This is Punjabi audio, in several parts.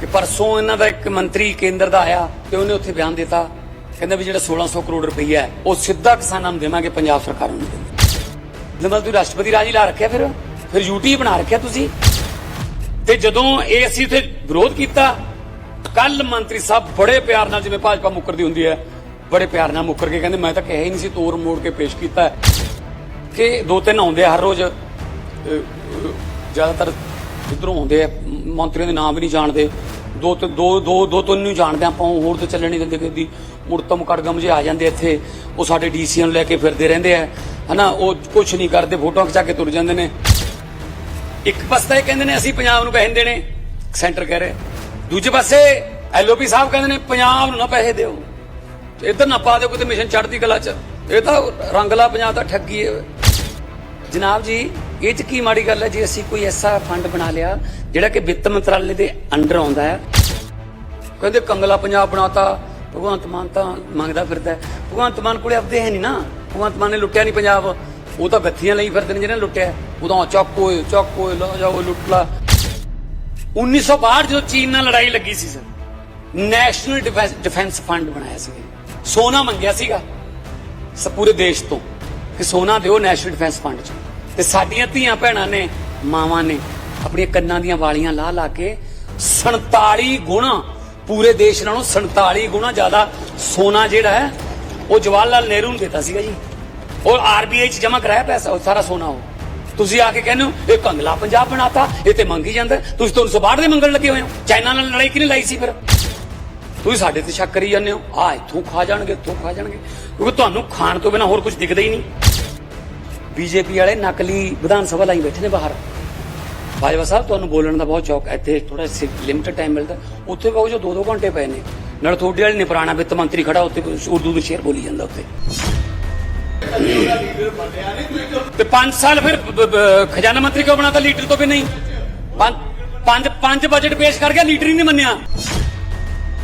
ਕਿ ਪਰਸੋਂ ਇਹਨਾਂ ਦਾ ਇੱਕ ਮੰਤਰੀ ਕੇਂਦਰ ਦਾ ਆਇਆ ਤੇ ਉਹਨੇ ਉੱਥੇ ਬਿਆਨ ਦਿੱਤਾ। ਕਹਿੰਦਾ ਵੀ ਜਿਹੜਾ 1600 ਕਰੋੜ ਰੁਪਈਆ ਹੈ, ਉਹ ਸਿੱਧਾ ਕਿਸਾਨਾਂ ਨੂੰ ਦੇਵਾਂਗੇ, ਪੰਜਾਬ ਸਰਕਾਰ ਨੂੰ ਨਹੀਂ ਦਿੰਦੀ ਤੁਸੀਂ ਰਾਸ਼ਟਰਪਤੀ ਰਾਜ ਹੀ ਲਾ ਰੱਖਿਆ ਫਿਰ ਫਿਰ ਯੂਟੀ ਬਣਾ ਰੱਖਿਆ ਤੁਸੀਂ। ਤੇ ਜਦੋਂ ਇਹ ਅਸੀਂ ਉੱਥੇ ਵਿਰੋਧ ਕੀਤਾ ਕੱਲ ਮੰਤਰੀ ਸਾਹਿਬ ਬੜੇ ਪਿਆਰ ਨਾਲ ਜਿਵੇਂ ਭਾਜਪਾ ਮੁੱਕਰਦੀ ਹੁੰਦੀ ਹੈ, ਬੜੇ ਪਿਆਰ ਨਾਲ ਮੁੱਕਰ ਕੇ ਕਹਿੰਦੇ, ਮੈਂ ਤਾਂ ਕਿਹਾ ਹੀ ਨਹੀਂ ਸੀ, ਤੋੜ ਮੋੜ ਕੇ ਪੇਸ਼ ਕੀਤਾ ਕਿ ਦੋ ਤਿੰਨ ਆਉਂਦੇ ਹਰ ਰੋਜ਼ ਜ਼ਿਆਦਾਤਰ ਇਧਰੋਂ ਆਉਂਦੇ ਆ, ਮੰਤਰੀਆਂ ਦੇ ਨਾਮ ਵੀ ਨਹੀਂ ਜਾਣਦੇ। ਦੋ ਤੇ ਦੋ ਦੋ ਦੋ ਤਿੰਨ ਨੂੰ ਜਾਣਦੇ ਆਪਾਂ ਉਹ ਹੋਰ ਤੇ ਚੱਲਣ ਨਹੀਂ ਦਿੰਦੇ, ਕਦੀ ਮੁਰਤਮ ਕੜਗਮ ਜੇ ਆ ਜਾਂਦੇ ਇੱਥੇ, ਉਹ ਸਾਡੇ ਡੀਸੀਆਂ ਨੂੰ ਲੈ ਕੇ ਫਿਰਦੇ ਰਹਿੰਦੇ ਆ। ਹਨਾ, ਉਹ ਕੁਝ ਨਹੀਂ ਕਰਦੇ, ਫੋਟੋਆਂ ਖਿਚਾ ਕੇ ਤੁਰ ਜਾਂਦੇ ਨੇ। ਇੱਕ ਪਾਸੇ ਇਹ ਕਹਿੰਦੇ ਨੇ, ਅਸੀਂ ਪੰਜਾਬ ਨੂੰ ਪੈਸੇ ਨੀ ਦੇਣੇ, ਸੈਂਟਰ ਕਹਿ ਰਿਹਾ। ਦੂਜੇ ਪਾਸੇ ਐਲਓਪੀ ਸਾਹਿਬ ਕਹਿੰਦੇ ਨੇ, ਪੰਜਾਬ ਨੂੰ ਨਾ ਪੈਸੇ ਦਿਓ। ਇੱਧਰ ਨਾ ਪਾ ਦਿਓ, ਕਿਤੇ ਮਿਸ਼ਨ ਚੜ੍ਹਦੀ ਕਲਾ ਚ। ਇਹ ਤਾਂ ਰੰਗਲਾ ਪੰਜਾਬ ਦਾ ਠੱਗੀ ਹੈ ਜਨਾਬ ਜੀ ਇਹ ਚ ਕੀ ਮਾੜੀ ਗੱਲ ਹੈ ਜੇ ਅਸੀਂ ਕੋਈ ਐਸਾ ਫੰਡ ਬਣਾ ਲਿਆ ਜਿਹੜਾ ਕਿ ਵਿੱਤ ਮੰਤਰਾਲੇ ਦੇ ਅੰਡਰ ਆਉਂਦਾ ਹੈ? ਕਹਿੰਦੇ ਕੰਗਲਾ ਪੰਜਾਬ ਬਣਾਤਾ, ਭਗਵੰਤ ਮਾਨ ਤਾਂ ਮੰਗਦਾ ਫਿਰਦਾ ਭਗਵੰਤ ਮਾਨ ਕੋਲੇ ਆਪਦੇ ਹੈ ਨਹੀਂ ਨਾ। ਭਗਵੰਤ ਮਾਨ ਨੇ ਲੁੱਟਿਆ ਨਹੀਂ ਪੰਜਾਬ। ਉਹ ਤਾਂ ਗੱਥੀਆਂ ਲਈ ਫਿਰਦੇ ਨੇ ਜਿਹਨੇ ਲੁੱਟਿਆ। ਉਦੋਂ ਚੱਕ ਓਏ ਚੱਕ ਓਏ, ਲਾ ਜਾਓ ਲੁੱਟ ਲਾ। 1962 ਜਦੋਂ ਚੀਨ ਨਾਲ ਲੜਾਈ ਲੱਗੀ ਸੀ ਸਰ ਨੈਸ਼ਨਲ ਡਿਫੈਂਸ ਫੰਡ ਬਣਾਇਆ ਸੀ। ਸੋਨਾ ਮੰਗਿਆ ਸੀਗਾ। ਸ ਪੂਰੇ ਦੇਸ਼ ਤੋਂ। ਕਿ ਸੋਨਾ ਦਿਓ ਨੈਸ਼ਨਲ ਡਿਫੈਂਸ ਫੰਡ ਚ। ਤੇ ਸਾਡੀਆਂ ਧੀਆਂ ਭੈਣਾਂ ਨੇ, ਮਾਵਾਂ ਨੇ ਆਪਣੀਆਂ ਕੰਨਾਂ ਦੀਆਂ ਵਾਲੀਆਂ ਲਾ ਲਾ ਕੇ 47 ਗੁਣਾ, ਪੂਰੇ ਦੇਸ਼ ਨਾਲੋਂ 47 ਗੁਣਾ ਜ਼ਿਆਦਾ ਸੋਨਾ ਜਿਹੜਾ ਹੈ, ਉਹ ਜਵਾਹਰ ਲਾਲ ਨਹਿਰੂ ਨੂੰ ਦਿੱਤਾ ਸੀਗਾ ਜੀ। ਉਹ ਆਰਬੀਆਈ ਚ ਜਮ੍ਹਾਂ ਕਰਾਇਆ ਪੈਸਾ ਉਹ ਸਾਰਾ ਸੋਨਾ ਉਹ। ਤੁਸੀਂ ਆ ਕੇ ਕਹਿੰਦੇ ਹੋ, ਇਹ ਕੰਗਲਾ ਪੰਜਾਬ ਬਣਾਤਾ, ਇਹ ਤੇ ਮੰਗੀ ਜਾਂਦਾ ਤੁਸੀਂ ਤੁਹਾਨੂੰ ਸਬਾੜ ਦੇ ਮੰਗਣ ਲੱਗੇ ਹੋਏ ਹੋ। ਚਾਈਨਾ ਨਾਲ ਲੜਾਈ ਕਿਹਨੇ ਲਾਈ ਸੀ ਫਿਰ? ਤੁਸੀਂ ਸਾਡੇ ਤੇ ਸ਼ੱਕ ਕਰੀ ਜਾਂਦੇ ਹੋ ਆ ਇੱਥੋਂ ਖਾ ਜਾਣਗੇ, ਇੱਥੋਂ ਖਾ ਜਾਣਗੇ। ਕਿਉਂਕਿ ਤੁਹਾਨੂੰ ਖਾਣ ਤੋਂ ਬਿਨਾ ਹੋਰ ਕੁਝ ਦਿਖਦਾ ਹੀ ਨਹੀਂ। ਬੀਜੇਪੀ ਵਾਲੇ ਨਕਲੀ ਵਿਧਾਨ ਸਭਾ ਲਾਈ ਬੈਠੇ ਨੇ ਬਾਹਰ। ਬਾਜਵਾ ਸਾਹਿਬ, ਤੁਹਾਨੂੰ ਬੋਲਣ ਦਾ ਬਹੁਤ ਚੌਕ ਹੈ। ਇੱਥੇ ਥੋੜਾ ਲਿਮਟਡ ਟਾਈਮ ਮਿਲਦਾ। ਉੱਥੇ ਕਹੋ ਜੋ 2-2 ਘੰਟੇ ਪਏ ਨੇ। ਨਾਲ ਤੁਹਾਡੇ ਵਾਲੇ ਨੇ ਪੁਰਾਣਾ ਵਿੱਤ ਮੰਤਰੀ ਖੜਾ, ਉੱਥੇ ਉਰਦੂ ਦੇ ਸ਼ੇਰ ਬੋਲੀ ਜਾਂਦਾ ਉੱਥੇ। ਤੇ 5 ਸਾਲ ਫਿਰ ਖਜ਼ਾਨਾ ਮੰਤਰੀ ਕਿਉਂ ਬਣਾਤਾ? ਲੀਡਰ ਤੋਂ ਵੀ ਨਹੀਂ ਪੰਜ ਪੰਜ ਪੰਜ ਬਜਟ ਪੇਸ਼ ਕਰ ਗਿਆ, ਲੀਡਰ ਹੀ ਨਹੀਂ ਮੰਨਿਆ।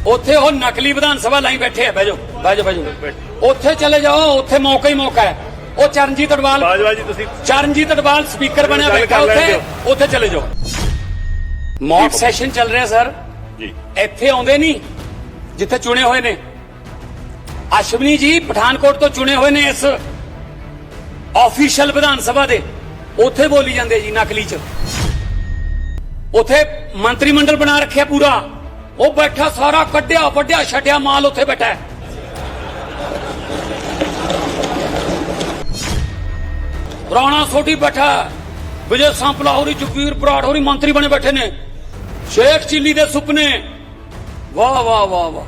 ਉੱਥੇ ਉਹ ਨਕਲੀ ਵਿਧਾਨ ਸਭਾ ਲਾਈ ਬੈਠੇ ਆ। ਬਹਿ ਜਾਓ ਬਹਿ ਜਾਓ ਬਹਿ ਜਾਓ। ਉੱਥੇ ਚਲੇ ਜਾਓ, ਉੱਥੇ ਮੌਕਾ ਹੀ ਮੌਕਾ ਹੈ। ਉਹ ਚਰਨਜੀਤ ਅਡਵਾਲ ਬਾਜਵਾ ਜੀ ਤੁਸੀਂ ਚਰਨਜੀਤ ਅਡਵਾਲ ਸਪੀਕਰ ਬਣਿਆ ਬੈਠਾ ਉੱਥੇ ਉੱਥੇ ਚਲੇ ਜਾਓ। ਮੌਕ ਸੈਸ਼ਨ ਚੱਲ ਰਿਹਾ ਸਰ। ਜੀ। ਇੱਥੇ ਆਉਂਦੇ ਨਹੀਂ ਜਿੱਥੇ ਚੁਣੇ ਹੋਏ ਨੇ। ਅਸ਼ਵਨੀ ਜੀ ਪਠਾਨਕੋਟ ਤੋਂ ਚੁਣੇ ਹੋਏ ਨੇ ਇਸ ਆਫੀਸ਼ੀਅਲ ਵਿਧਾਨ ਸਭਾ ਦੇ। ਉੱਥੇ ਬੋਲੀ ਜਾਂਦੇ ਜੀ ਨਕਲੀ ਚ। ਉੱਥੇ ਮੰਤਰੀ ਮੰਡਲ ਬਣਾ ਰੱਖਿਆ ਪੂਰਾ। ਉਹ ਬੈਠਾ ਸਾਰਾ ਕੱਢਿਆ ਵੱਡਿਆ ਛੱਡਿਆ ਮਾਲ ਉੱਥੇ ਬੈਠਾ ਰਾਣਾ ਸੋਢੀ ਬੈਠਾ ਵਿਜੇ ਸੰਪਲਾ ਹੋਰੀ ਜੁਗਵੀਰ ਬਰਾੜ ਹੋਰੀ ਮੰਤਰੀ ਬਣੇ ਬੈਠੇ ਨੇ। ਸ਼ੇਖ ਚਿੱਲੀ ਦੇ ਸੁਪਨੇ। ਵਾਹ ਵਾਹ ਵਾਹ ਵਾਹ।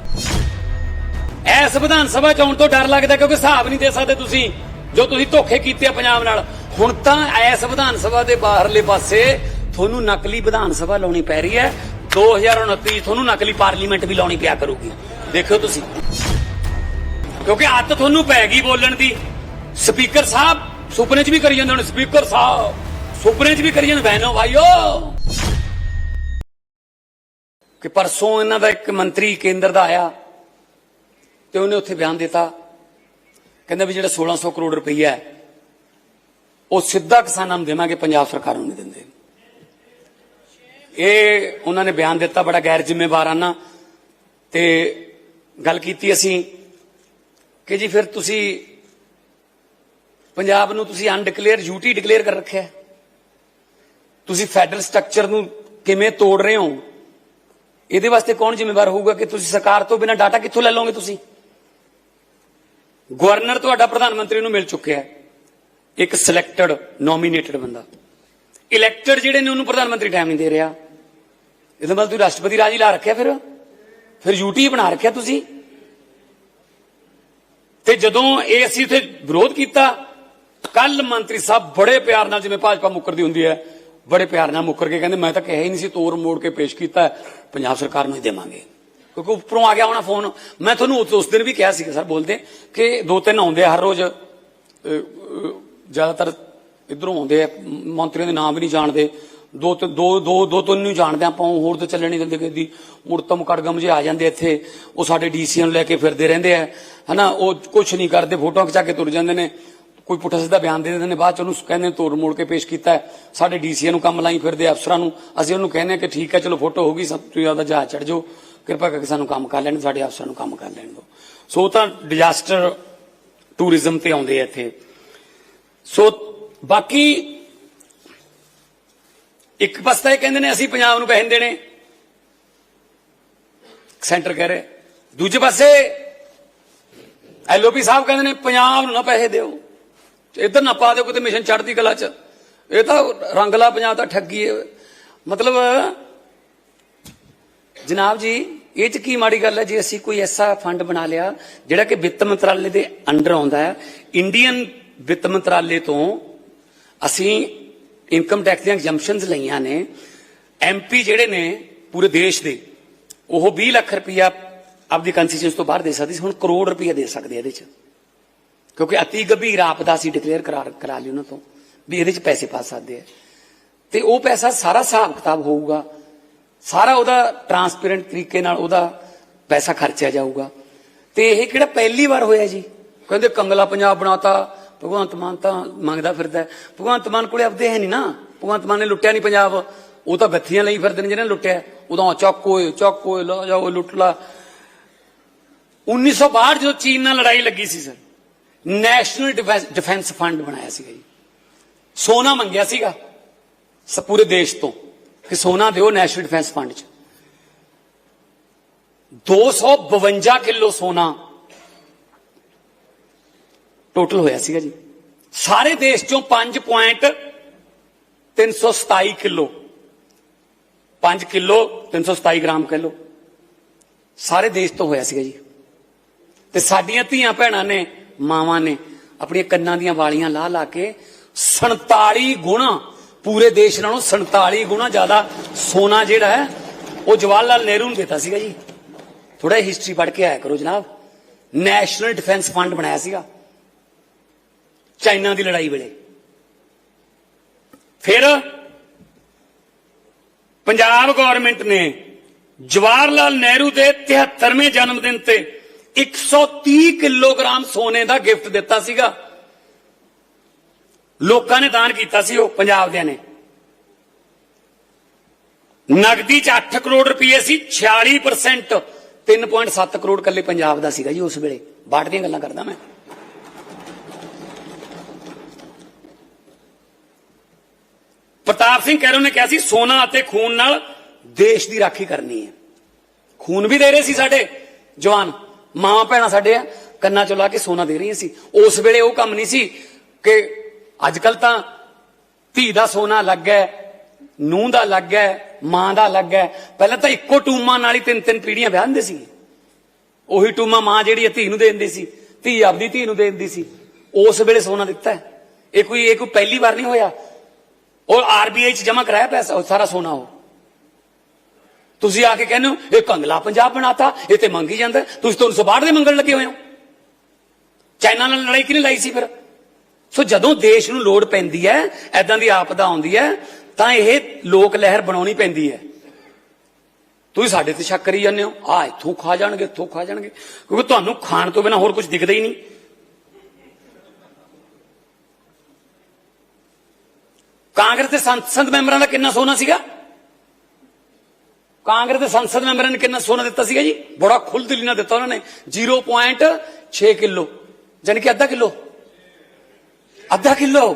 ਐਸ ਵਿਧਾਨ ਸਭਾ ਚ ਤੋਂ ਡਰ ਲੱਗਦਾ ਕਿਉਂਕਿ ਹਿਸਾਬ ਨਹੀਂ ਦੇ ਸਕਦੇ ਤੁਸੀਂ, ਜੋ ਤੁਸੀਂ ਧੋਖੇ ਕੀਤੇ ਆ ਪੰਜਾਬ ਨਾਲ। ਹੁਣ ਤਾਂ ਐਸ ਵਿਧਾਨ ਸਭਾ ਦੇ ਬਾਹਰਲੇ ਪਾਸੇ ਤੁਹਾਨੂੰ ਨਕਲੀ ਵਿਧਾਨ ਸਭਾ ਲਾਉਣੀ ਪੈ ਰਹੀ ਹੈ। 2029 ਚ ਤੁਹਾਨੂੰ ਨਕਲੀ ਪਾਰਲੀਮੈਂਟ ਵੀ ਲਾਉਣੀ ਪਿਆ ਕਰੂਗੀ। ਦੇਖਿਓ ਤੁਸੀਂ। ਕਿਉਂਕਿ ਆਦਤ ਤੁਹਾਨੂੰ ਪੈ ਗਈ ਬੋਲਣ ਦੀ। ਸਪੀਕਰ ਸਾਹਿਬ ਸੁਪਨੇ 'ਚ ਵੀ ਕਰੀ ਜਾਂਦੇ ਹੁਣ, ਸਪੀਕਰ ਸਾਹਿਬ। ਸੁਪਨੇ 'ਚ ਵੀ ਕਰੀ ਜਾਂਦੇ ਬਹਿਨੋ ਭਾਈਓ। ਕਿ ਪਰਸੋਂ ਇਹਨਾਂ ਦਾ ਇੱਕ ਮੰਤਰੀ ਕੇਂਦਰ ਦਾ ਆਇਆ, ਤੇ ਉਹਨੇ ਉੱਥੇ ਬਿਆਨ ਦਿੱਤਾ। ਕਹਿੰਦਾ ਵੀ ਜਿਹੜਾ 1600 ਕਰੋੜ ਰੁਪਈਆ ਹੈ, ਉਹ ਸਿੱਧਾ ਕਿਸਾਨਾਂ ਨੂੰ ਦੇਵਾਂਗੇ, ਪੰਜਾਬ ਸਰਕਾਰ ਨੂੰ ਨਹੀਂ ਦਿੰਦੇ। ਇਹ ਉਹਨਾਂ ਨੇ ਬਿਆਨ ਦਿੱਤਾ, ਬੜਾ ਗੈਰ ਜ਼ਿੰਮੇਵਾਰਾਨਾ ਤੇ ਗੱਲ ਕੀਤੀ ਅਸੀਂ ਕਿ ਜੀ ਫਿਰ ਤੁਸੀਂ ਪੰਜਾਬ ਨੂੰ ਤੁਸੀਂ ਅਨਡਿਕਲੇਅਰ ਯੂਟੀ ਡਿਕਲੇਅਰ ਕਰ ਰੱਖਿਆ ਤੁਸੀਂ ਫੈਡਰਲ ਸਟਰਕਚਰ ਨੂੰ ਕਿਵੇਂ ਤੋੜ ਰਹੇ ਹੋ? ਇਹਦੇ ਵਾਸਤੇ ਕੌਣ ਜ਼ਿੰਮੇਵਾਰ ਹੋਊਗਾ ਕਿ ਤੁਸੀਂ ਸਰਕਾਰ ਤੋਂ ਬਿਨਾਂ ਡਾਟਾ ਕਿੱਥੋਂ ਲੈ ਲਓਗੇ ਤੁਸੀਂ? ਗਵਰਨਰ ਤੁਹਾਡਾ ਪ੍ਰਧਾਨ ਮੰਤਰੀ ਨੂੰ ਮਿਲ ਚੁੱਕਿਆ ਹੈ। ਇੱਕ ਸਿਲੈਕਟਡ ਨੋਮੀਨੇਟਡ ਬੰਦਾ। ਇਲੈਕਟਡ ਜਿਹੜੇ ਨੇ, ਉਹਨੂੰ ਪ੍ਰਧਾਨ ਮੰਤਰੀ ਟਾਈਮ ਨਹੀਂ ਦੇ ਰਿਹਾ। ਇਹਦਾ ਮਤਲਬ ਤੁਸੀਂ ਰਾਸ਼ਟਰਪਤੀ ਰਾਜ ਹੀ ਲਾ ਰੱਖਿਆ ਫਿਰ? ਫਿਰ ਯੂਟੀ ਬਣਾ ਰੱਖਿਆ ਤੁਸੀਂ? ਤੇ ਜਦੋਂ ਇਹ ਅਸੀਂ ਉੱਥੇ ਵਿਰੋਧ ਕੀਤਾ ਕੱਲ ਮੰਤਰੀ ਸਾਹਿਬ ਬੜੇ ਪਿਆਰ ਨਾਲ ਜਿਵੇਂ ਭਾਜਪਾ ਮੁੱਕਰਦੀ ਹੁੰਦੀ ਹੈ, ਬੜੇ ਪਿਆਰ ਨਾਲ ਮੁੱਕਰ ਕੇ ਕਹਿੰਦੇ, ਮੈਂ ਤਾਂ ਕਿਹਾ ਹੀ ਨਹੀਂ ਸੀ, ਤੋਰ ਮੋੜ ਕੇ ਪੇਸ਼ ਕੀਤਾ ਪੰਜਾਬ ਸਰਕਾਰ ਨੂੰ ਹੀ ਦੇਵਾਂਗੇ। ਕਿਉਂਕਿ ਉੱਪਰੋਂ ਆ ਗਿਆ ਹੋਣਾ ਫੋਨ। ਮੈਂ ਤੁਹਾਨੂੰ ਉਸ- ਦਿਨ ਵੀ ਕਿਹਾ ਸੀ ਸਰ, ਬੋਲਦੇ ਕਿ ਦੋ ਤਿੰਨ ਆਉਂਦੇ ਹਰ ਰੋਜ਼। ਜ਼ਿਆਦਾਤਰ ਇਧਰੋਂ ਆਉਂਦੇ ਆ, ਮੰਤਰੀਆਂ ਦੇ ਨਾਮ ਵੀ ਨਹੀਂ ਜਾਣਦੇ। ਦੋ ਤੇ ਦੋ ਦੋ ਦੋ ਤਿੰਨ ਨੂੰ ਜਾਣਦੇ ਆਪਾਂ, ਉਹ ਹੋਰ ਤੇ ਚੱਲਣ ਨਹੀਂ ਦਿੰਦੇ ਕਦੀ ਮੁਰਤਮ ਕੜਗਮ ਜੇ ਆ ਜਾਂਦੇ ਇੱਥੇ, ਉਹ ਸਾਡੇ ਡੀਸੀਆਂ ਨੂੰ ਲੈ ਕੇ ਫਿਰਦੇ ਰਹਿੰਦੇ ਆ। ਹਨਾ, ਉਹ ਕੁਝ ਨਹੀਂ ਕਰਦੇ, ਫੋਟੋਆਂ ਖਿਚਾ ਕੇ ਤੁਰ ਜਾਂਦੇ ਨੇ। ਕੋਈ ਪੁੱਠਾ ਸਿੱਧਾ ਬਿਆਨ ਦੇ ਦਿੰਦੇ ਨੇ, ਬਾਅਦ ਚ ਉਹਨੂੰ ਕਹਿੰਦੇ ਤੋੜ ਮੋੜ ਕੇ ਪੇਸ਼ ਕੀਤਾ ਹੈ। ਸਾਡੇ ਡੀਸੀਏ ਨੂੰ ਕੰਮ ਲਾਈ ਫਿਰਦੇ ਅਫਸਰਾਂ ਨੂੰ। ਅਸੀਂ ਉਹਨੂੰ ਕਹਿੰਦੇ ਹਾਂ ਕਿ ਠੀਕ ਹੈ, ਚਲੋ ਫੋਟੋ ਹੋ ਗਈ, ਸਭ ਤੁਸੀਂ ਜ਼ਿਆਦਾ ਜਹਾਜ਼ ਚੜ ਜਾਓ। ਕਿਰਪਾ ਕਰਕੇ ਸਾਨੂੰ ਕੰਮ ਕਰ ਲੈਣ, ਸਾਡੇ ਅਫਸਰਾਂ ਨੂੰ ਕੰਮ ਕਰ ਲੈਣ ਦਿਓ। ਸੋ ਉਹ ਤਾਂ ਡਿਜ਼ਾਸਟਰ ਟੂਰਿਜ਼ਮ ਤੇ ਆਉਂਦੇ ਆ ਇੱਥੇ। ਸੋ ਬਾਕੀ ਇੱਕ ਪਾਸੇ ਇਹ ਕਹਿੰਦੇ ਨੇ, ਅਸੀਂ ਪੰਜਾਬ ਨੂੰ ਪੈਸੇ ਦੇਣੇ। ਸੈਂਟਰ ਕਹਿ ਰਿਹਾ। ਦੂਜੇ ਪਾਸੇ ਐਲਓਪੀ ਸਾਹਿਬ ਕਹਿੰਦੇ ਨੇ, ਪੰਜਾਬ ਨੂੰ ਨਾ ਪੈਸੇ ਦਿਓ। ਇੱਧਰ ਨਾ ਪਾ ਦਿਓ ਕਿਤੇ ਮਿਸ਼ਨ ਚੜਦੀ ਕਲਾ ਚ। ਇਹ ਤਾਂ ਰੰਗਲਾ ਪੰਜਾਬ ਤਾਂ ਠੱਗੀ ਹੈ ਮਤਲਬ, ਜਨਾਬ ਜੀ, ਇਹ ਚ ਕੀ ਮਾੜੀ ਗੱਲ ਹੈ ਜੇ, ਅਸੀਂ ਕੋਈ ਐਸਾ ਫੰਡ ਬਣਾ ਲਿਆ ਜਿਹੜਾ ਕਿ ਵਿੱਤ ਮੰਤਰਾਲੇ ਦੇ ਅੰਡਰ ਆਉਂਦਾ ਹੈ। ਇੰਡੀਅਨ ਵਿੱਤ ਮੰਤਰਾਲੇ ਤੋਂ ਅਸੀਂ ਇਨਕਮ ਟੈਕਸ ਦੀਆਂ ਐਗਜ਼ੈਂਪਸ਼ਨਸ ਲਈਆਂ ਨੇ। ਐਮਪੀ ਜਿਹੜੇ ਨੇ ਪੂਰੇ ਦੇਸ਼ ਦੇ, ਉਹ 20 ਲੱਖ ਰੁਪਇਆ ਆਪਦੀ ਕੰਸਟੀਚੁਐਂਸ ਤੋਂ ਬਾਹਰ ਦੇ ਸਕਦੀ ਸੀ, ਹੁਣ ਕਰੋੜ ਰੁਪਇਆ ਦੇ ਸਕਦੇ ਆ ਇਹਦੇ ਚ। ਕਿਉਂਕਿ ਅਤੀ ਗੰਭੀਰ ਆਪਦਾ ਅਸੀਂ ਡਿਕਲੇਅਰ ਕਰਾਰ ਕਰਾ ਲਈ ਉਹਨਾਂ ਤੋਂ ਵੀ ਇਹਦੇ ਚ ਪੈਸੇ ਪਾ ਸਕਦੇ ਆ। ਤੇ ਉਹ ਪੈਸਾ ਸਾਰਾ ਹਿਸਾਬ ਕਿਤਾਬ ਹੋਊਗਾ। ਸਾਰਾ ਉਹਦਾ ਟਰਾਂਸਪੇਰੈਂਟ ਤਰੀਕੇ ਨਾਲ ਉਹਦਾ ਪੈਸਾ ਖਰਚਿਆ ਜਾਊਗਾ। ਤੇ ਇਹ ਕਿਹੜਾ ਪਹਿਲੀ ਵਾਰ ਹੋਇਆ ਜੀ? ਕਹਿੰਦੇ ਕੰਗਲਾ ਪੰਜਾਬ ਬਣਾਤਾ, ਭਗਵੰਤ ਮਾਨ ਤਾਂ ਮੰਗਦਾ ਫਿਰਦਾ ਭਗਵੰਤ ਮਾਨ ਕੋਲੇ ਆਪਦੇ ਹੈ ਨਹੀਂ ਨਾ। ਭਗਵੰਤ ਮਾਨ ਨੇ ਲੁੱਟਿਆ ਨਹੀਂ ਪੰਜਾਬ। ਉਹ ਤਾਂ ਗੱਥੀਆਂ ਲਈ ਫਿਰਦੇ ਨੇ ਜਿਹਨੇ ਲੁੱਟਿਆ। ਉਦੋਂ ਚੱਕ ਓਏ ਚੱਕ ਓਏ, ਲਾ ਜਾਓ ਲੁੱਟ ਲਾ। 1962 ਜਦੋਂ ਚੀਨ ਨਾਲ ਲੜਾਈ ਲੱਗੀ ਸੀ, ਸਰ। ਨੈਸ਼ਨਲ ਡਿਫੈਂਸ ਫੰਡ ਬਣਾਇਆ ਸੀਗਾ ਜੀ। ਸੋਨਾ ਮੰਗਿਆ ਸੀਗਾ ਸ ਪੂਰੇ ਦੇਸ਼ ਤੋਂ ਕਿ ਸੋਨਾ ਦਿਓ ਨੈਸ਼ਨਲ ਡਿਫੈਂਸ ਫੰਡ 'ਚ। 252 ਕਿਲੋ ਸੋਨਾ ਟੋਟਲ ਹੋਇਆ ਸੀਗਾ ਜੀ। ਸਾਰੇ ਦੇਸ਼ ਚੋਂ 5.327 ਕਿਲੋ। 5 kilo 327 gram kilo. ਸਾਰੇ ਦੇਸ਼ ਤੋਂ ਹੋਇਆ ਸੀਗਾ ਜੀ। ਤੇ ਸਾਡੀਆਂ ਧੀਆਂ ਭੈਣਾਂ ਨੇ ਮਾਵਾਂ ਨੇ ਆਪਣੀਆਂ ਕੰਨਾਂ ਦੀਆਂ ਵਾਲੀਆਂ ਲਾ ਲਾ ਕੇ 47 ਗੁਣਾ, ਪੂਰੇ ਦੇਸ਼ ਨਾਲੋਂ 47 ਗੁਣਾ ਜ਼ਿਆਦਾ ਸੋਨਾ ਜਿਹੜਾ ਹੈ, ਉਹ ਜਵਾਹਰ ਲਾਲ ਨਹਿਰੂ ਨੂੰ ਦਿੱਤਾ ਸੀਗਾ ਜੀ। ਥੋੜਾ ਹਿਸਟਰੀ ਪੜ੍ਹ ਕੇ ਆਇਆ ਕਰੋ ਜਨਾਬ। ਨੈਸ਼ਨਲ ਡਿਫੈਂਸ ਫੰਡ ਬਣਾਇਆ ਸੀਗਾ। ਚਾਈਨਾ ਦੀ ਲੜਾਈ ਵੇਲੇ। ਫਿਰ ਪੰਜਾਬ ਗਵਰਨਮੈਂਟ ਨੇ ਜਵਾਹਰ ਲਾਲ ਨਹਿਰੂ ਦੇ 73ਵੇਂ ਜਨਮ ਦਿਨ ਤੇ 130 ਕਿਲੋਗ੍ਰਾਮ ਸੋਨੇ ਦਾ ਗਿਫਟ ਦਿੱਤਾ ਸੀਗਾ। ਲੋਕਾਂ ਨੇ ਦਾਨ ਕੀਤਾ ਸੀ ਉਹ, ਪੰਜਾਬ ਦਿਆਂ ਨੇ। ਨਗਦੀ ਚ 8 ਕਰੋੜ ਰੁਪਏ ਸੀ 46% 3.7 ਕਰੋੜ ਕੱਲੇ ਪੰਜਾਬ ਦਾ ਸੀਗਾ ਜੀ ਉਸ ਵੇਲੇ। ਬਾਟ ਦੀਆਂ ਗੱਲਾਂ ਕਰਦਾ ਮੈਂ। ਪ੍ਰਤਾਪ ਸਿੰਘ ਕੈਰੋ ਨੇ ਕਿਹਾ ਸੀ, ਸੋਨਾ ਅਤੇ ਖੂਨ ਨਾਲ ਦੇਸ਼ ਦੀ ਰਾਖੀ ਕਰਨੀ ਹੈ। ਖੂਨ ਵੀ ਦੇ ਰਹੇ ਸੀ ਸਾਡੇ ਜਵਾਨ। ਮਾਵਾਂ ਭੈਣਾਂ ਸਾਡੇ ਆ, ਕੰਨਾਂ ਚੋਂ ਲਾ ਕੇ ਸੋਨਾ ਦੇ ਰਹੀਆਂ ਸੀ। ਉਸ ਵੇਲੇ ਉਹ ਕੰਮ ਨਹੀਂ ਸੀ ਕਿ ਅੱਜ ਕੱਲ ਤਾਂ ਧੀ ਦਾ ਸੋਨਾ ਲੱਗ ਹੈ, ਨੂੰਹ ਦਾ ਲੱਗ ਹੈ, ਮਾਂ ਦਾ ਲੱਗ ਹੈ। ਪਹਿਲਾਂ ਤਾਂ ਇੱਕੋ ਟੂਮਾਂ ਨਾਲ ਹੀ ਤਿੰਨ ਤਿੰਨ ਪੀੜ੍ਹੀਆਂ ਵਿਆਹ ਹੁੰਦੇ ਸੀ। ਉਹੀ ਟੂਮਾ ਮਾਂ ਜਿਹੜੀ ਹੈ ਧੀ ਨੂੰ ਦੇ ਦਿੰਦੀ ਸੀ, ਧੀ ਆਪਦੀ ਧੀ ਨੂੰ ਦੇ ਦਿੰਦੀ ਸੀ। ਉਸ ਵੇਲੇ ਸੋਨਾ ਦਿੱਤਾ ਇਹ ਕੋਈ ਇਹ ਕੋਈ ਪਹਿਲੀ ਵਾਰ ਨਹੀਂ ਹੋਇਆ। ਉਹ ਆਰਬੀਆਈ ਚ ਜਮ੍ਹਾਂ ਕਰਾਇਆ ਪੈਸਾ ਸਾਰਾ ਸੋਨਾ ਉਹ। ਤੁਸੀਂ ਆ ਕੇ ਕਹਿੰਦੇ ਹੋ, ਇਹ ਕੰਗਲਾ ਪੰਜਾਬ ਬਣਾਤਾ, ਇਹ ਤੇ ਮੰਗੀ ਜਾਂਦਾ। ਤੁਸੀਂ ਤੁਹਾਨੂੰ 1962 ਦੇ ਮੰਗਣ ਲੱਗੇ ਹੋਏ ਹੋ। ਚਾਈਨਾ ਨਾਲ ਲੜਾਈ ਕਿਹਨੇ ਲਾਈ ਸੀ ਫਿਰ? ਸੋ ਜਦੋਂ ਦੇਸ਼ ਨੂੰ ਲੋੜ ਪੈਂਦੀ ਹੈ ਐਦਾਂ ਦੀ ਆਪਦਾ ਆਉਂਦੀ ਹੈ, ਤਾਂ ਇਹ ਲੋਕ ਲਹਿਰ ਬਣਾਉਣੀ ਪੈਂਦੀ ਹੈ। ਤੁਸੀਂ ਸਾਡੇ ਤੇ ਸ਼ੱਕ ਕਰੀ ਜਾਂਦੇ ਹੋ ਆ ਇੱਥੋਂ ਖਾ ਜਾਣਗੇ, ਇੱਥੋਂ ਖਾ ਜਾਣਗੇ। ਕਿਉਂਕਿ ਤੁਹਾਨੂੰ ਖਾਣ ਤੋਂ ਬਿਨਾ ਹੋਰ ਕੁਝ ਦਿਖਦਾ ਹੀ ਨਹੀਂ। ਕਾਂਗਰਸ ਦੇ ਸੰਸਦ ਮੈਂਬਰਾਂ ਦਾ ਕਿੰਨਾ ਸੋਨਾ ਸੀਗਾ? ਕਾਂਗਰਸ ਦੇ ਸੰਸਦ ਮੈਂਬਰਾਂ ਨੇ ਕਿੰਨਾ ਸੋਨਾ ਦਿੱਤਾ ਸੀਗਾ ਜੀ? ਬੜਾ ਖੁੱਲ ਖੁੱਲ੍ਹਦਿਲੀ ਨਾਲ ਦਿੱਤਾ ਉਹਨਾਂ ਨੇ। 0.6 ਕਿਲੋ। ਯਾਨੀ ਕਿ ਅੱਧਾ ਕਿਲੋ? ਅੱਧਾ ਕਿਲੋ?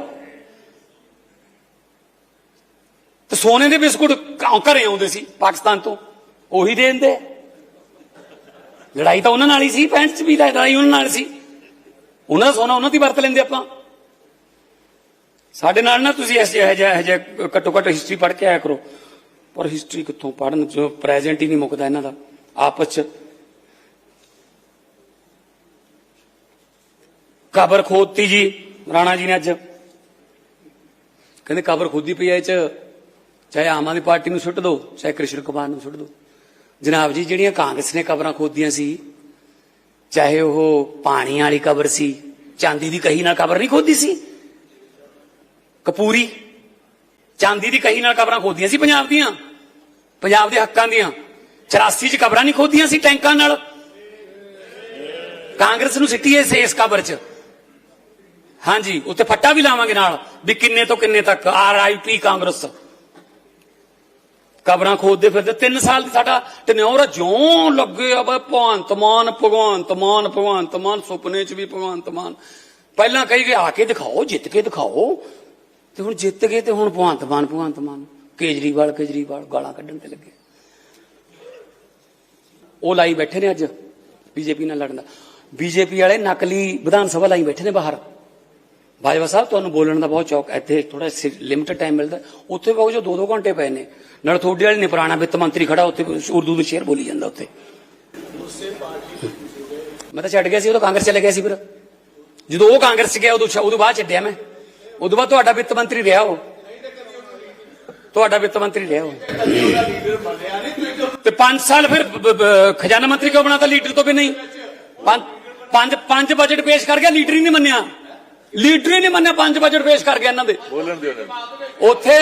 ਤੇ ਸੋਨੇ ਦੇ ਬਿਸਕੁਟ ਘਰੇ ਆਉਂਦੇ ਸੀ ਪਾਕਿਸਤਾਨ ਤੋਂ। ਉਹੀ ਦੇ ਦਿੰਦੇ। ਲੜਾਈ ਤਾਂ ਉਹਨਾਂ ਨਾਲ ਹੀ ਸੀ 65 ਚ ਵੀ ਲੜਾਈ ਉਹਨਾਂ ਨਾਲ ਸੀ। ਉਹਨਾਂ ਦਾ ਸੋਨਾ ਉਹਨਾਂ ਦੀ ਵਰਤ ਲੈਂਦੇ ਆਪਾਂ। ਸਾਡੇ ਨਾਲ ਨਾ ਤੁਸੀਂ ਐਸੇ ਇਹ ਜਿਹਾ ਇਹ ਜਿਹਾ ਘੱਟੋ ਘੱਟ ਹਿਸਟਰੀ ਪੜ੍ਹ ਕੇ ਆਇਆ ਕਰੋ। ਪਰ ਹਿਸਟਰੀ ਕਿੱਥੋਂ ਪੜ੍ਹਨ? ਜੋ ਪ੍ਰੈਜ਼ੈਂਟ ਹੀ ਨਹੀਂ ਮੁੱਕਦਾ ਇਹਨਾਂ ਦਾ। ਆਪਸ ਚ ਕਬਰ ਖੋਦਤੀ ਜੀ, ਰਾਣਾ ਜੀ ਨੇ ਅੱਜ। ਕਹਿੰਦੇ ਕਬਰ ਖੋਦੀ ਪਈ ਐ ਇਹ ਚ। ਚਾਹੇ ਆਮ ਆਦਮੀ ਪਾਰਟੀ ਨੂੰ ਸੁੱਟ ਦਿਓ ਚਾਹੇ ਕ੍ਰਿਸ਼ਨ ਕੁਮਾਰ ਨੂੰ ਸੁੱਟ ਦਿਓ ਜਨਾਬ ਜੀ, ਜਿਹੜੀਆਂ ਕਾਂਗਰਸ ਨੇ ਕਬਰਾਂ ਖੋਦੀਆਂ ਸੀ, ਚਾਹੇ ਉਹ ਪਾਣੀ ਵਾਲੀ ਕਬਰ ਸੀ, ਚਾਂਦੀ ਦੀ ਕਹੀ ਨਾਲ ਕਬਰ ਨਹੀਂ ਖੋਦੀ ਸੀ? ਕਪੂਰੀ। ਚਾਂਦੀ ਦੀ ਕਹੀ ਨਾਲ ਕਬਰਾਂ ਖੋਦੀਆਂ ਸੀ ਪੰਜਾਬ ਦੀਆਂ? ਪੰਜਾਬ ਦੇ ਹੱਕਾਂ ਦੀਆਂ? 84 ਚ ਕਬਰਾਂ ਨਹੀਂ ਖੋਦੀਆਂ ਸੀ ਟੈਂਕਾਂ ਨਾਲ? ਕਾਂਗਰਸ ਨੂੰ ਸਿੱਟੀ ਇਸ ਇਸ ਕਬਰ ਚ? ਹਾਂਜੀ, ਉੱਤੇ ਫੱਟਾ ਵੀ ਲਾਵਾਂਗੇ ਨਾਲ, ਵੀ ਕਿੰਨੇ ਤੋਂ ਕਿੰਨੇ ਤੱਕ ਪੀ ਕਾਂਗਰਸ। ਕਬਰਾਂ ਖੋਦਦੇ ਫਿਰਦੇ 3 ਸਾਲ ਦੀ ਸਾਡਾ ਟਨਿਓਰ ਜਿਉਂ ਲੱਗੇ ਆ ਬਈ, ਭਗਵੰਤ ਮਾਨ ਭਗਵੰਤ ਮਾਨ ਭਗਵੰਤ ਮਾਨ, ਸੁਪਨੇ 'ਚ ਵੀ ਭਗਵੰਤ ਮਾਨ। ਪਹਿਲਾਂ ਕਹੀ ਗਏ, ਆ ਕੇ ਦਿਖਾਓ, ਜਿੱਤ ਕੇ ਦਿਖਾਓ। ਤੇ ਹੁਣ ਜਿੱਤ ਗਏ ਤੇ ਹੁਣ ਭਗਵੰਤ ਮਾਨ ਭਗਵੰਤ ਮਾਨ। ਕੇਜਰੀਵਾਲ ਕੇਜਰੀਵਾਲ ਗਾਲਾਂ ਕੱਢਣ ਤੇ ਲੱਗੇ। ਉਹ ਲਾਈ ਬੈਠੇ ਨੇ ਅੱਜ, ਬੀਜੇਪੀ ਨਾਲ ਲੜਨ ਦਾ। ਬੀਜੇਪੀ ਵਾਲੇ ਨਕਲੀ ਵਿਧਾਨ ਸਭਾ ਲਾਈ ਬੈਠੇ ਨੇ ਬਾਹਰ। ਬਾਜਵਾ ਸਾਹਿਬ, ਤੁਹਾਨੂੰ ਬੋਲਣ ਦਾ ਬਹੁਤ ਚੌਕ ਇੱਥੇ ਥੋੜਾ ਲਿਮਟਡ ਟਾਈਮ ਮਿਲਦਾ। ਉੱਥੇ ਕਹੋ ਜੋ 2-2 ਘੰਟੇ ਪਏ ਨੇ। ਨਾਲ ਤੁਹਾਡੇ ਵਾਲੇ ਨੇ ਪੁਰਾਣਾ ਵਿੱਤ ਮੰਤਰੀ ਖੜਾ, ਉੱਥੇ ਉਰਦੂ ਦੇ ਸ਼ੇਰ ਬੋਲੀ ਜਾਂਦਾ ਉੱਥੇ। ਮੈਂ ਤਾਂ ਛੱਡ ਗਿਆ ਸੀ, ਉਦੋਂ ਕਾਂਗਰਸ ਚਲੇ ਗਿਆ ਸੀ ਫਿਰ। ਜਦੋਂ ਉਹ ਕਾਂਗਰਸ 'ਚ ਗਿਆ, ਉਦੋਂ ਉਦੋਂ ਬਾਅਦ ਛੱਡਿਆ ਮੈਂ। ਉਦੋਂ ਬਾਅਦ ਤੁਹਾਡਾ ਵਿੱਤ ਮੰਤਰੀ ਰਿਹਾ ਉਹ। ਤੁਹਾਡਾ ਵਿੱਤ ਮੰਤਰੀ ਰਿਹਾ ਉਹ। ਤੇ 5 ਸਾਲ ਫਿਰ ਖਜ਼ਾਨਾ ਮੰਤਰੀ ਕਿਉਂ ਬਣਾਤਾ ਲੀਡਰ ਤੋਂ ਵੀ ਨਹੀਂ? ਪੰਜ ਪੰਜ ਬਜਟ ਪੇਸ਼ ਕਰ ਗਿਆ ਲੀਡਰ ਹੀ ਨਹੀਂ ਮੰਨਿਆ। ਲੀਡਰ ਹੀ ਨਹੀਂ ਮੰਨਿਆ ਪੰਜ ਬਜਟ ਪੇਸ਼ ਕਰ ਗਿਆ ਇਹਨਾਂ ਦੇ। ਬੋਲਣ ਦਿਓ। ਉੱਥੇ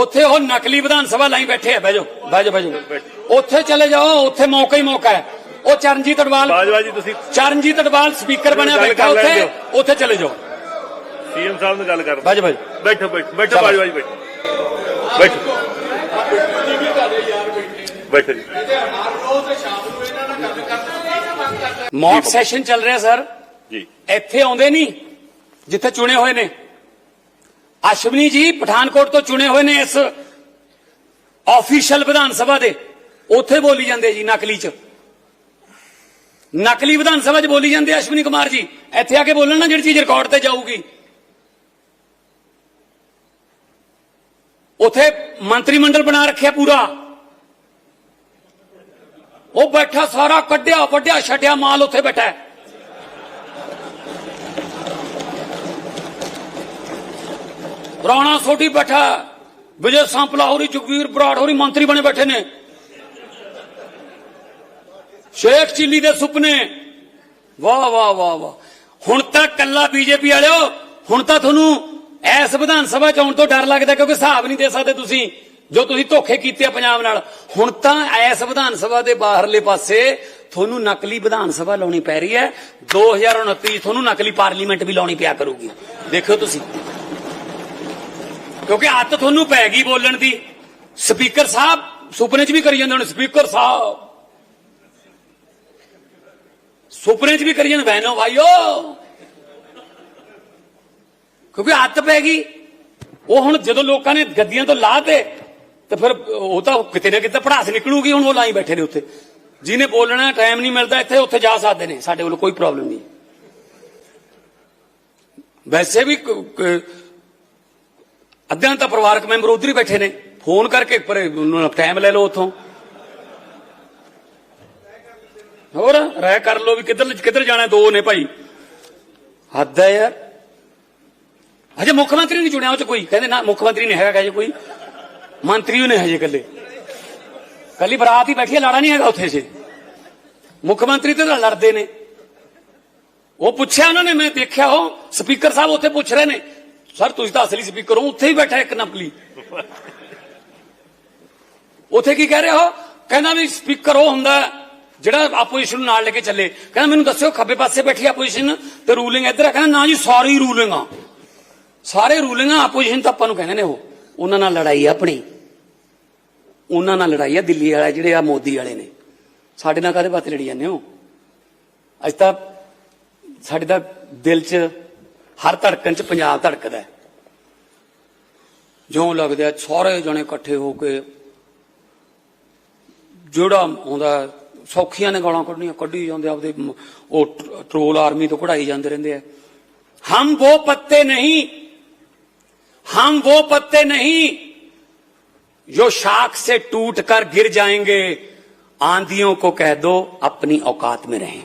ਉੱਥੇ ਉਹ ਨਕਲੀ ਵਿਧਾਨ ਸਭਾ ਲਾਈ ਬੈਠੇ ਆ ਬਹਿ ਜਾਓ ਬਹਿ ਜਾਓ ਬਹਿ ਜਾਓ। ਉੱਥੇ ਚਲੇ ਜਾਓ ਉੱਥੇ ਮੌਕਾ ਹੀ ਮੌਕਾ ਹੈ। ਉਹ ਚਰਨਜੀਤ ਅਡਵਾਲ ਬਾਜਵਾ ਜੀ ਤੁਸੀਂ ਚਰਨਜੀਤ ਅਡਵਾਲ ਸਪੀਕਰ ਬਣਿਆ ਬੈਠਾ ਉੱਥੇ ਉੱਥੇ ਚਲੇ ਜਾਓ। ਸੀਐਮ ਸਾਹਿਬ ਨਾਲ ਗੱਲ ਕਰ ਬਹਿ ਜਾਓ ਬੈਠੋ ਬੈਠੋ ਬੈਠੋ ਚਲੋ। ਬਾਜਵਾ ਜੀ ਬੈਠੋ। ਬੈਠੋ ਬੈਠੋ ਜੀ। ਮੌਕ ਸੈਸ਼ਨ ਚੱਲ ਰਿਹਾ ਸਰ। ਜੀ। ਇੱਥੇ ਆਉਂਦੇ ਨਹੀਂ ਜਿੱਥੇ ਚੁਣੇ ਹੋਏ ਨੇ। ਅਸ਼ਵਨੀ ਜੀ ਪਠਾਨਕੋਟ ਤੋਂ ਚੁਣੇ ਹੋਏ ਨੇ ਇਸ ਆਫੀਸ਼ੀਅਲ ਵਿਧਾਨ ਸਭਾ ਦੇ। ਉੱਥੇ ਬੋਲੀ ਜਾਂਦੇ ਜੀ ਨਕਲੀ ਚ। ਨਕਲੀ ਵਿਧਾਨ ਸਭਾ 'ਚ ਬੋਲੀ ਜਾਂਦੇ ਅਸ਼ਵਨੀ ਕੁਮਾਰ ਜੀ। ਇੱਥੇ ਆ ਕੇ ਬੋਲਣ ਨਾ ਜਿਹੜੀ ਚੀਜ਼ ਰਿਕਾਰਡ ਤੇ ਜਾਊਗੀ। ਉਥੇ ਮੰਤਰੀ ਮੰਡਲ ਬਣਾ ਰੱਖਿਆ ਪੂਰਾ। ਉਹ ਬੈਠਾ, ਸਾਰਾ ਕੱਢਿਆ ਵੱਡਿਆ ਛੱਡਿਆ, ਮਾਲ ਉੱਥੇ ਬੈਠਾ ਰਾਣਾ ਸੋਢੀ ਬੈਠਾ ਵਿਜੇ ਸੰਪਲਾ ਹੋਰੀ, ਜਗਵੀਰ ਬਰਾੜ ਹੋਰੀ ਮੰਤਰੀ ਬਣੇ ਬੈਠੇ ਨੇ। ਸ਼ੇਖ ਚਿੱਲੀ ਦੇ ਸੁਪਨੇ। ਵਾਹ ਵਾਹ ਵਾਹ ਵਾਹ। ਹੁਣ ਤਾਂ ਕੱਲਾ ਬੀਜੇਪੀ ਵਾਲਿਓ, ਹੁਣ ਤਾਂ ਤੁਹਾਨੂੰ ਐਸ ਵਿਧਾਨ ਸਭਾ ਚ ਆਉਣ ਤੋਂ ਡਰ ਲੱਗਦਾ ਕਿਉਂਕਿ ਹਿਸਾਬ ਨਹੀਂ ਦੇ ਸਕਦੇ ਤੁਸੀਂ, ਜੋ ਤੁਸੀਂ ਧੋਖੇ ਕੀਤੇ ਆ ਪੰਜਾਬ ਨਾਲ। ਹੁਣ ਤਾਂ ਐਸ ਵਿਧਾਨ ਸਭਾ ਦੇ ਬਾਹਰਲੇ ਪਾਸੇ ਤੁਹਾਨੂੰ ਨਕਲੀ ਵਿਧਾਨ ਸਭਾ ਲਾਉਣੀ ਪੈ ਰਹੀ ਹੈ। 2029 ਚ ਤੁਹਾਨੂੰ ਨਕਲੀ ਪਾਰਲੀਮੈਂਟ ਵੀ ਲਾਉਣੀ ਪਿਆ ਕਰੂਗੀ। ਦੇਖਿਓ ਤੁਸੀਂ। ਕਿਉਂਕਿ ਅੱਤ ਤੁਹਾਨੂੰ ਪੈ ਗਈ ਬੋਲਣ ਦੀ। ਸਪੀਕਰ ਸਾਹਿਬ ਸੁਪਨੇ 'ਚ ਵੀ ਕਰੀ ਜਾਂਦੇ ਹੁਣ, ਸਪੀਕਰ ਸਾਹਿਬ। ਸੁਪਨੇ 'ਚ ਵੀ ਕਰੀ ਜਾਂਦੇ ਬਹਿਨੋ ਭਾਈਓ। ਕਿਉਂਕਿ ਅੱਤ ਪੈ ਗਈ। ਉਹ ਹੁਣ ਜਦੋਂ ਲੋਕਾਂ ਨੇ ਗੱਦੀਆਂ ਤੋਂ ਲਾਹ ਤੇ ਤੇ ਫਿਰ ਉਹ ਤਾਂ ਕਿਤੇ ਨਾ ਕਿਤੇ ਪੜਾਸ ਨਿਕਲੂਗੀ, ਹੁਣ ਉਹ ਲਾਈ ਬੈਠੇ ਨੇ ਉੱਥੇ। ਜਿਹਨੇ ਬੋਲਣਾ, ਟਾਈਮ ਨਹੀਂ ਮਿਲਦਾ, ਇੱਥੇ ਉੱਥੇ ਜਾ ਸਕਦੇ ਨੇ। ਸਾਡੇ ਕੋਲ ਕੋਈ ਪ੍ਰੋਬਲਮ ਨਹੀਂ। ਵੈਸੇ ਵੀ ਅੱਧਿਆਂ ਤਾਂ ਪਰਿਵਾਰਕ ਮੈਂਬਰ ਉਧਰ ਹੀ ਬੈਠੇ ਨੇ। ਫੋਨ ਕਰਕੇ ਪਰ ਟਾਈਮ ਲੈ ਲਓ ਉਥੋਂ। ਹੋਰ ਰਾਇ ਕਰ ਲਓ ਵੀ ਕਿੱਧਰ ਕਿੱਧਰ ਜਾਣਾ, ਦੋ ਨੇ ਭਾਈ। ਹੱਦ ਹੈ ਯਾਰ। ਅਜੇ ਮੁੱਖ ਮੰਤਰੀ ਨਹੀਂ ਚੁਣਿਆ ਉਹ ਚ ਕੋਈ। ਕਹਿੰਦੇ ਨਾ, ਮੁੱਖ ਮੰਤਰੀ ਨਹੀਂ ਹੈਗਾ ਜੇ ਕੋਈ। ਮੰਤਰੀ ਨੇ ਹਜੇ ਕੱਲੇ ਕੱਲੀ ਬਰਾਤ ਹੀ ਬੈਠੀ ਲਾੜਾ ਨਹੀਂ ਹੈਗਾ ਉੱਥੇ ਜੇ ਮੁੱਖ ਮੰਤਰੀ ਤੇ ਲੜਦੇ ਨੇ। ਉਹ ਪੁੱਛਿਆ ਉਹਨਾਂ ਨੇ, ਮੈਂ ਦੇਖਿਆ ਉਹ ਸਪੀਕਰ ਸਾਹਿਬ ਉੱਥੇ ਪੁੱਛ ਰਹੇ ਨੇ, ਸਰ, ਤੁਸੀਂ ਤਾਂ ਅਸਲੀ ਸਪੀਕਰ ਹੋ, ਉੱਥੇ ਹੀ ਬੈਠਾ ਇੱਕ ਨਕਲੀ। ਉੱਥੇ ਕੀ ਕਹਿ ਰਹੇ ਹੋ ਕਹਿੰਦਾ ਵੀ ਸਪੀਕਰ ਉਹ ਹੁੰਦਾ ਜਿਹੜਾ ਆਪੋਜੀਸ਼ਨ ਨੂੰ ਨਾਲ ਲੈ ਕੇ ਚੱਲੇ। ਕਹਿੰਦਾ, ਮੈਨੂੰ ਦੱਸਿਓ, ਖੱਬੇ ਪਾਸੇ ਬੈਠੀ ਆਪੋਜੀਸ਼ਨ ਤੇ ਰੂਲਿੰਗ ਇੱਧਰ ਹੈ ਕਹਿੰਦਾ, ਨਾ ਜੀ ਸਾਰੀ ਰੂਲਿੰਗ ਆ। ਸਾਰੇ ਰੂਲਿੰਗ ਆ ਆਪੋਜੀਸ਼ਨ ਤਾਂ ਆਪਾਂ ਨੂੰ ਕਹਿੰਦੇ ਨੇ ਉਹ। ਉਹਨਾਂ ਨਾਲ ਲੜਾਈ ਆਪਣੀ। ਉਹਨਾਂ ਨਾਲ ਲੜਾਈ ਆ ਦਿੱਲੀ ਵਾਲੇ, ਜਿਹੜੇ ਆ ਮੋਦੀ ਵਾਲੇ ਨੇ। ਸਾਡੇ ਨਾਲ ਕਾਹਦੇ ਬਾਤੇ ਲੜੀ ਜਾਂਦੇ ਹੋ? ਅੱਜ ਤਾਂ ਸਾਡੇ ਦਾ ਦਿਲ 'ਚ, ਹਰ ਧੜਕਣ 'ਚ ਪੰਜਾਬ ਧੜਕਦਾ ਜਿਉਂ ਲੱਗਦਾ ਹੈ, ਸਾਰੇ ਜਣੇ ਇਕੱਠੇ ਹੋ ਕੇ ਜਿਹੜਾ ਆਉਂਦਾ ਸੌਖੀਆਂ ਨੇ ਗਾਲਾਂ ਕੱਢਣੀਆਂ, ਕੱਢੀ ਜਾਂਦੇ ਆਪਦੇ ਉਹ ਟ- ਟਰੋਲ ਆਰਮੀ ਤੋਂ ਕਢਾਈ ਜਾਂਦੇ ਰਹਿੰਦੇ ਆ। ਹਮ ਉਹ ਪੱਤੇ ਨਹੀਂ हम वो पत्ते नहीं जो शाख से टूट कर गिर जाएंगे आंधियों को कह दो अपनी औकात में रहें